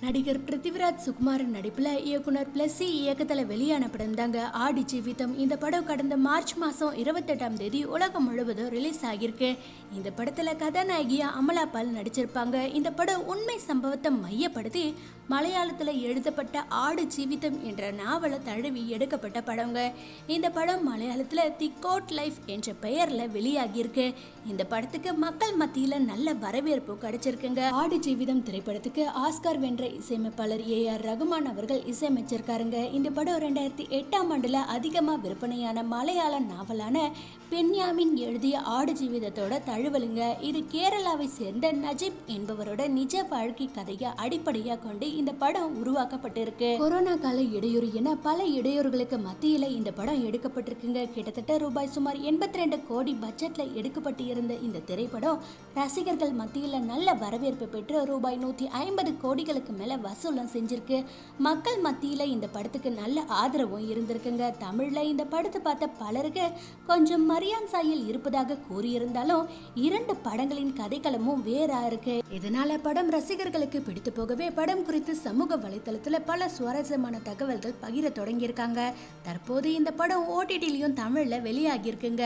நடிகர் பிருத்திவிராஜ் சுகுமாரன் நடிப்பில் இயக்குனர் பிளஸ்ஸி இயக்கத்தில் வெளியான படம் தாங்க ஆடி ஜீவிதம். இந்த படம் கடந்த மார்ச் மாதம் இருபத்தெட்டாம் தேதி உலகம் முழுவதும் ரிலீஸ் ஆகியிருக்கு. இந்த படத்தில் கதாநாயகியா அமலா பால் நடிச்சிருப்பாங்க. இந்த படம் உண்மை சம்பவத்தை மையப்படுத்தி மலையாளத்தில் எழுதப்பட்ட ஆடு ஜீவிதம் என்ற நாவலை தழுவி எடுக்கப்பட்ட படங்க. இந்த படம் மலையாளத்தில் தி கோட் லைஃப் என்ற பெயரில் வெளியாகியிருக்கு. இந்த படத்துக்கு மக்கள் மத்தியில் நல்ல வரவேற்பு கிடைச்சிருக்குங்க. ஆடு ஜீவிதம் திரைப்படத்துக்கு ஆஸ்கார் வென்ற இசையமைப்பாளர் ஏ ஆர் ரகுமான் அவர்கள் இசையமைச்சிருக்காருங்க இந்த படம் ரெண்டாயிரத்தி எட்டாம் ஆண்டுல அதிகமா விற்பனையான மலையாள நாவலான பென்யாமின் எழுதிய ஆடு ஜீவிதத்தோட தழுவலுங்க. இது கேரளாவை சேர்ந்த நஜீப் என்பவரோட நிஜ வாழ்க்கை கதையை அடிப்படையா கொண்டு இந்த படம் உருவாக்கப்பட்டிருக்கு. கொரோனா கால இடையூறு என பல இடையூறுகளுக்கு மத்தியில இந்த படம் எடுக்கப்பட்டிருக்குங்க. கிட்டத்தட்ட ரூபாய் சுமார் எண்பத்தி ரெண்டு கோடி பட்ஜெட்ல எடுக்கப்பட்டு இருந்த இந்த திரைப்படம் ரசிகர்கள் மத்தியில நல்ல வரவேற்பு பெற்று ரூபாய் நூத்தி ஐம்பது கோடிகளுக்கு மேலே வசூலம் செஞ்சிருக்கு. மக்கள் மத்தியில் இந்த படத்துக்கு நல்ல ஆதரவும் இருந்திருக்குங்க. தமிழில் இந்த படத்தை பார்த்த பலருக்கு கொஞ்சம் மரியான் சாயல் இருப்பதாக கூறியிருந்தாலும் இரண்டு படங்களின் கதைக்களமும் வேறா இருக்கு. இதனால படம் ரசிகர்களுக்கு பிடித்து போகவே படம் குறித்து சமூக வலைதளத்தில் பல சுவாரஸ்யமான தகவல்கள் பகிர தொடங்கியிருக்காங்க. தற்போது இந்த படம் ஓடிடிலையும் தமிழில் வெளியாகியிருக்குங்க.